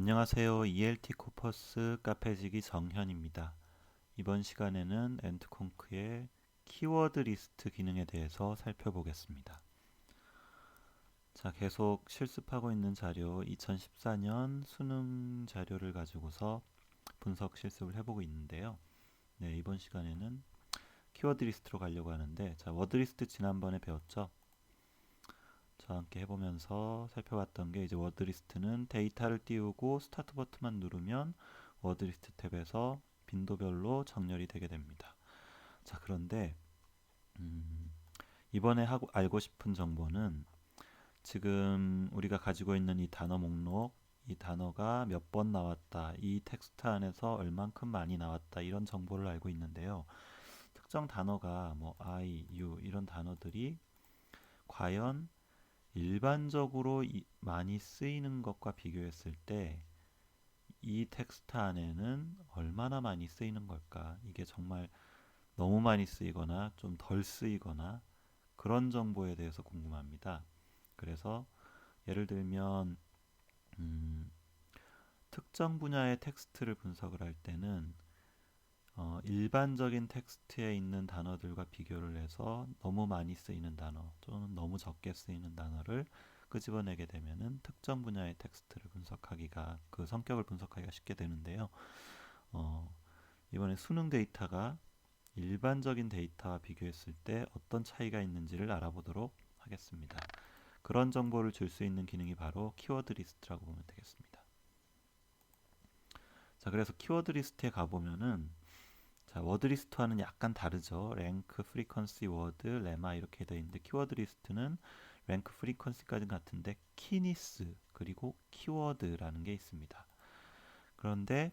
안녕하세요. ELT 코퍼스 카페지기 정현입니다. 이번 시간에는 엔트콩크의 키워드 리스트 기능에 대해서 살펴보겠습니다. 자, 계속 실습하고 있는 자료 2014년 수능 자료를 가지고서 분석 실습을 해보고 있는데요. 네, 이번 시간에는 키워드 리스트로 가려고 하는데 자, 워드 리스트 지난번에 배웠죠? 저와 함께 해보면서 살펴봤던 게 이제 워드 리스트는 데이터를 띄우고 스타트 버튼만 누르면 워드 리스트 탭에서 빈도별로 정렬이 되게 됩니다. 자 그런데 음, 이번에 하고 알고 싶은 정보는 지금 우리가 가지고 있는 이 단어 목록 이 단어가 몇 번 나왔다 이 텍스트 안에서 얼만큼 많이 나왔다 이런 정보를 알고 있는데요 특정 단어가 뭐 I, you 이런 단어들이 과연 일반적으로 이, 많이 쓰이는 것과 비교했을 때 이 텍스트 안에는 얼마나 많이 쓰이는 걸까? 이게 정말 너무 많이 쓰이거나 좀 덜 쓰이거나 그런 정보에 대해서 궁금합니다. 그래서 예를 들면 음, 특정 분야의 텍스트를 분석을 할 때는 어, 일반적인 텍스트에 있는 단어들과 비교를 해서 너무 많이 쓰이는 단어 또는 너무 적게 쓰이는 단어를 끄집어내게 되면은 특정 분야의 텍스트를 분석하기가 그 성격을 분석하기가 쉽게 되는데요. 어, 이번에 수능 데이터가 일반적인 데이터와 비교했을 때 어떤 차이가 있는지를 알아보도록 하겠습니다. 그런 정보를 줄 수 있는 기능이 바로 키워드 리스트라고 보면 되겠습니다. 자, 그래서 키워드 리스트에 가보면은 자, 워드 리스트와는 약간 다르죠. 랭크, 프리퀀시, 워드, 레마 이렇게 되어 있는데 키워드 리스트는 랭크, 프리퀀시까지 같은데 키니스 그리고 키워드라는 게 있습니다. 그런데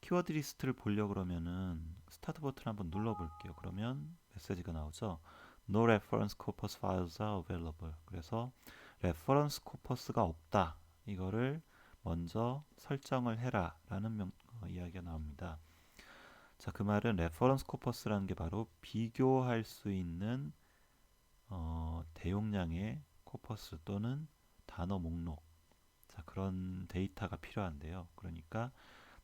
키워드 리스트를 보려 그러면은 스타트 버튼 한번 눌러 볼게요. 그러면 메시지가 나오죠. No reference corpus files are available. 그래서 레퍼런스 코퍼스가 없다. 이거를 먼저 설정을 해라 라는 명, 어, 이야기가 나옵니다. 자, 그 말은 레퍼런스 코퍼스라는 게 바로 비교할 수 있는 어, 대용량의 코퍼스 또는 단어 목록 자, 그런 데이터가 필요한데요. 그러니까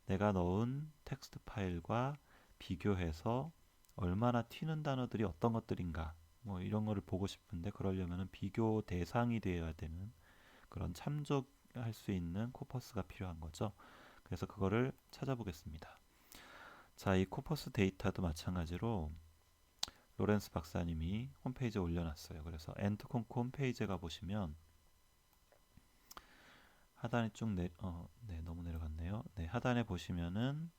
내가 넣은 텍스트 파일과 비교해서 얼마나 튀는 단어들이 어떤 것들인가 뭐 이런 거를 보고 싶은데 그러려면 비교 대상이 되어야 되는 그런 참조할 수 있는 코퍼스가 필요한 거죠. 그래서 그거를 찾아보겠습니다. 자, 이 코퍼스 데이터도 마찬가지로 로렌스 박사님이 홈페이지에 올려놨어요. 그래서 엔트콘코 홈페이지에 가보시면 하단에 쭉 내, 어, 네, 너무 내려갔네요. 네, 하단에 보시면은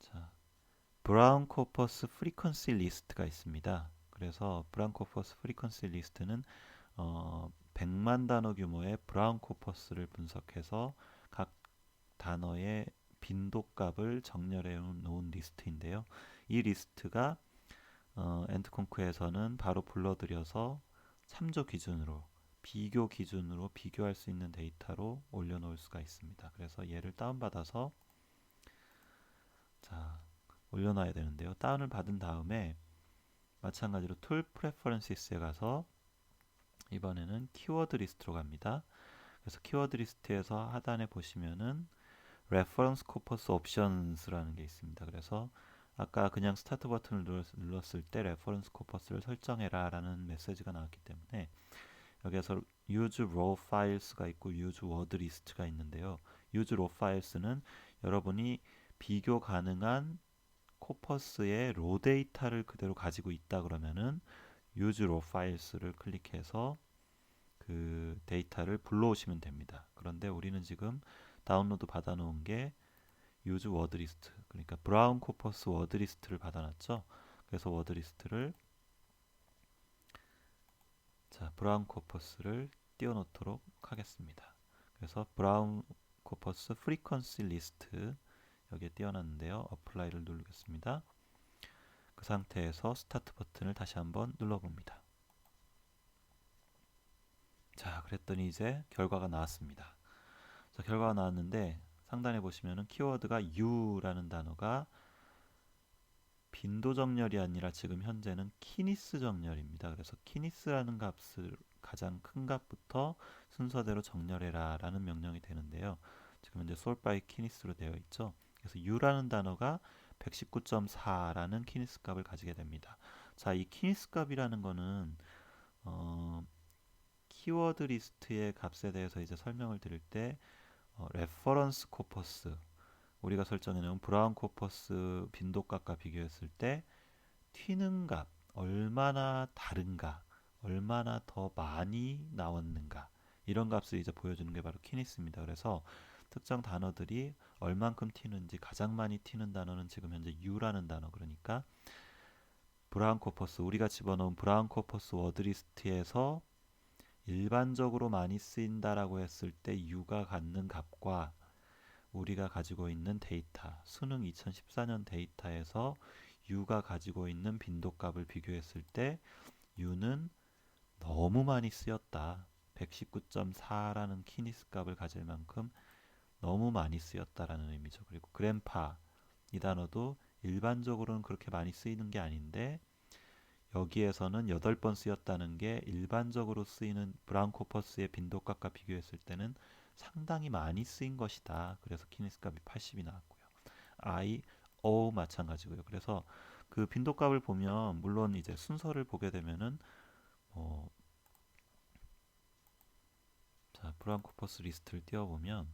자, 브라운 코퍼스 프리퀀시 리스트가 있습니다. 그래서 브라운 코퍼스 프리퀀시 리스트는 어, 100만 단어 규모의 브라운 코퍼스를 분석해서 각 단어의 빈도값을 정렬해 놓은 리스트인데요. 이 리스트가 어, 엔트콩크에서는 바로 불러들여서 참조 기준으로 비교 기준으로 비교할 수 있는 데이터로 올려놓을 수가 있습니다. 그래서 얘를 다운받아서 자 올려놔야 되는데요. 다운을 받은 다음에 마찬가지로 툴 프레퍼런시스에 가서 이번에는 키워드 리스트로 갑니다. 그래서 키워드 리스트에서 하단에 보시면은 reference corpus options라는 게 있습니다. 그래서 아까 그냥 스타트 버튼을 눌렀을 때 reference corpus를 설정해라 라는 메시지가 나왔기 때문에 여기에서 use raw files가 있고 use word list가 있는데요. use raw files는 여러분이 비교 가능한 코퍼스의 로 데이터를 그대로 가지고 있다 그러면은 use raw files를 클릭해서 그 데이터를 불러오시면 됩니다. 그런데 우리는 지금 다운로드 받아놓은 게 word list 그러니까 브라운 코퍼스 워드 리스트를 받아놨죠. 그래서 워드 리스트를 자 브라운 코퍼스를 띄워놓도록 하겠습니다. 그래서 브라운 코퍼스 프리퀀시 리스트 여기에 띄워놨는데요. 어플라이를 누르겠습니다. 그 상태에서 스타트 버튼을 다시 한번 눌러봅니다. 자 그랬더니 이제 결과가 나왔습니다. 자 결과가 나왔는데 상단에 보시면은 키워드가 U라는 단어가 빈도 정렬이 아니라 지금 현재는 키니스 정렬입니다. 그래서 키니스라는 값을 가장 큰 값부터 순서대로 정렬해라 라는 명령이 되는데요. 지금 현재 sort by 키니스로 되어 있죠. 그래서 u라는 단어가 119.4라는 키니스 값을 가지게 됩니다. 자, 이 키니스 값이라는 거는 어, 키워드 리스트의 값에 대해서 이제 설명을 드릴 때 어, 레퍼런스 코퍼스. 우리가 설정해 놓은 브라운 코퍼스 빈도값과 비교했을 때 튀는 값 얼마나 다른가 얼마나 더 많이 나왔는가. 이런 값을 이제 보여주는 게 바로 키니스입니다. 그래서 특정 단어들이 얼만큼 튀는지 가장 많이 튀는 단어는 지금 현재 U라는 단어. 그러니까 브라운 코퍼스 우리가 집어넣은 브라운 코퍼스 워드리스트에서 일반적으로 많이 쓰인다라고 했을 때 U가 갖는 값과 우리가 가지고 있는 데이터 수능 2014년 데이터에서 U가 가지고 있는 빈도값을 비교했을 때 U는 너무 많이 쓰였다. 119.4라는 키니스 값을 가질 만큼 너무 많이 쓰였다라는 의미죠. 그리고 그랜파 이 단어도 일반적으로는 그렇게 많이 쓰이는 게 아닌데 여기에서는 8번 쓰였다는 게 일반적으로 쓰이는 브라운코퍼스의 빈도값과 비교했을 때는 상당히 많이 쓰인 것이다. 그래서 키니스 값이 80이 나왔고요. I, O 마찬가지고요. 그래서 그 빈도값을 보면 물론 이제 순서를 보게 되면은 어, 자 브라운코퍼스 리스트를 띄워보면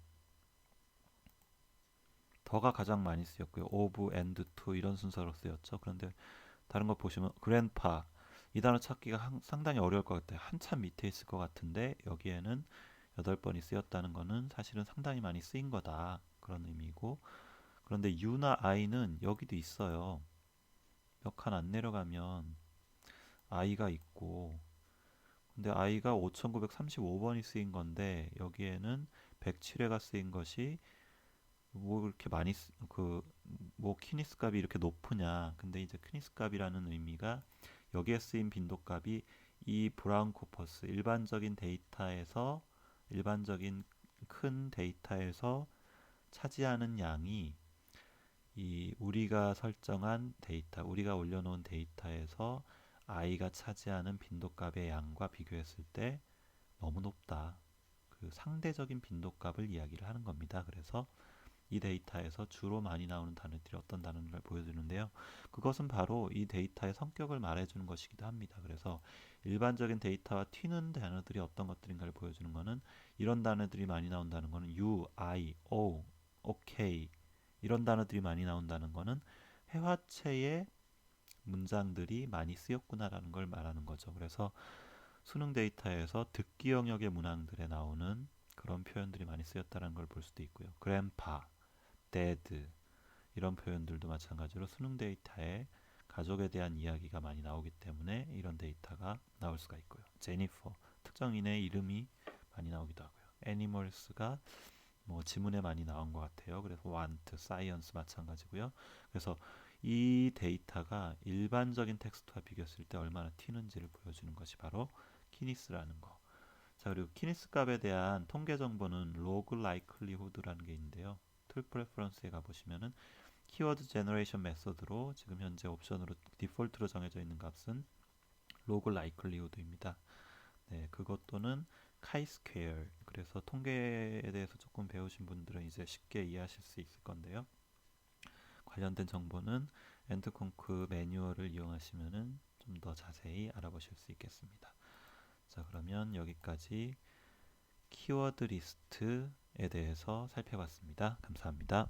더가 가장 많이 쓰였고요. 오브, 엔드, 투 이런 순서로 쓰였죠. 그런데 다른 거 보시면 그랜파 이 단어 찾기가 한, 상당히 어려울 것 같아요. 한참 밑에 있을 것 같은데 여기에는 8번이 쓰였다는 것은 사실은 상당히 많이 쓰인 거다. 그런 의미고 그런데 U나 I는 여기도 있어요. 몇 칸 안 내려가면 I가 있고 근데 I가 5935번이 쓰인 건데 여기에는 107회가 쓰인 것이 뭐 이렇게 많이 그 뭐 키니스 값이 이렇게 높으냐 근데 이제 키니스 값이라는 의미가 여기에 쓰인 빈도 값이 이 브라운 코퍼스 일반적인 데이터에서 일반적인 큰 데이터에서 차지하는 양이 이 우리가 설정한 데이터 우리가 올려놓은 데이터에서 i가 차지하는 빈도값의 양과 비교했을 때 너무 높다. 그 상대적인 빈도값을 이야기를 하는 겁니다. 그래서 이 데이터에서 주로 많이 나오는 단어들이 어떤 단어를 보여주는데요. 그것은 바로 이 데이터의 성격을 말해주는 것이기도 합니다. 그래서 일반적인 데이터와 튀는 단어들이 어떤 것들인가를 보여주는 것은 이런 단어들이 많이 나온다는 것은 U, I, O, OK 이런 단어들이 많이 나온다는 것은 회화체의 문장들이 많이 쓰였구나라는 걸 말하는 거죠. 그래서 수능 데이터에서 듣기 영역의 문항들에 나오는 그런 표현들이 많이 쓰였다는 걸 볼 수도 있고요. grandpa, dad 이런 표현들도 마찬가지로 수능 데이터에 가족에 대한 이야기가 많이 나오기 때문에 이런 데이터가 나올 수가 있고요. 제니퍼 특정인의 이름이 많이 나오기도 하고요. 애니멀스가 뭐 지문에 많이 나온 것 같아요. 그래서 want, science 마찬가지고요. 그래서 이 데이터가 일반적인 텍스트와 비교했을 때 얼마나 튀는지를 보여주는 것이 바로 키니스라는 거. 자 그리고 키니스 값에 대한 통계 정보는 log likelihood라는 게 있는데요. 툴 프레퍼런스에 가보시면은 키워드 제너레이션 메서드로 지금 현재 옵션으로 디폴트로 정해져 있는 값은 log likelihood입니다. 네, 그것 또는 카이스퀘어 그래서 통계에 대해서 조금 배우신 분들은 이제 쉽게 이해하실 수 있을 건데요. 관련된 정보는 엔트콩크 매뉴얼을 이용하시면은 좀 더 자세히 알아보실 수 있겠습니다. 자, 그러면 여기까지 키워드 리스트에 대해서 살펴봤습니다. 감사합니다.